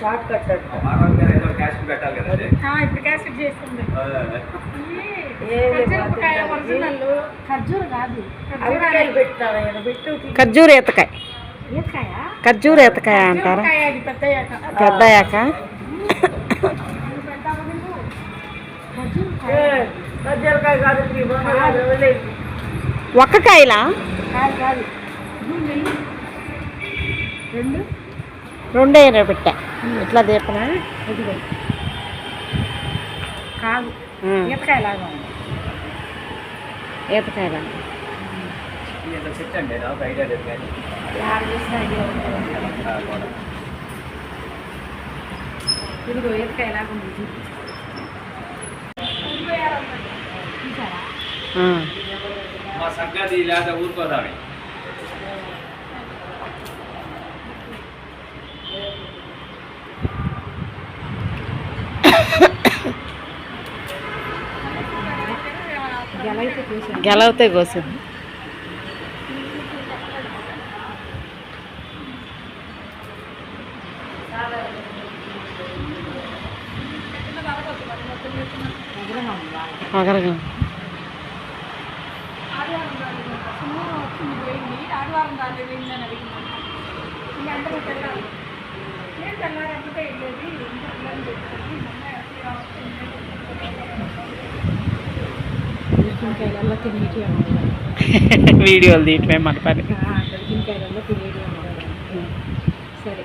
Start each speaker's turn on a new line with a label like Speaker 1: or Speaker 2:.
Speaker 1: Short cut
Speaker 2: ఇప్పుడు cassette చేస్తుంది. ఖర్జూర కాదు.
Speaker 3: ఖర్జూర ఈతకాయ. ఖర్జూర ఈతకాయ అంటారా? పెద్దయాక. ఒక్క కాయలా
Speaker 2: ఇది రెండు
Speaker 3: రెండే పెట్టా. ఇట్లా దీపనా?
Speaker 2: ఇదిగో. కాదు. ఈతకాయ లాగా ఉంది.
Speaker 3: ఈతకాయలా
Speaker 4: ఇంత చెట్టు అండి నాకు ఐడియా లేదు కానీ.
Speaker 2: యారు చేసిన ఐడియా ఉంది.
Speaker 4: ఆ, కూడా.
Speaker 2: ఇదిగో ఈతకాయ లాగా ఉంది.
Speaker 4: మా సంగతి లేదా ఊరుకోదామి.
Speaker 3: గెలవుతే కోసింది. ఒకరిగా
Speaker 2: ఆదివారం
Speaker 3: వీడియోలు తీయటమే మన పని.
Speaker 2: సరే.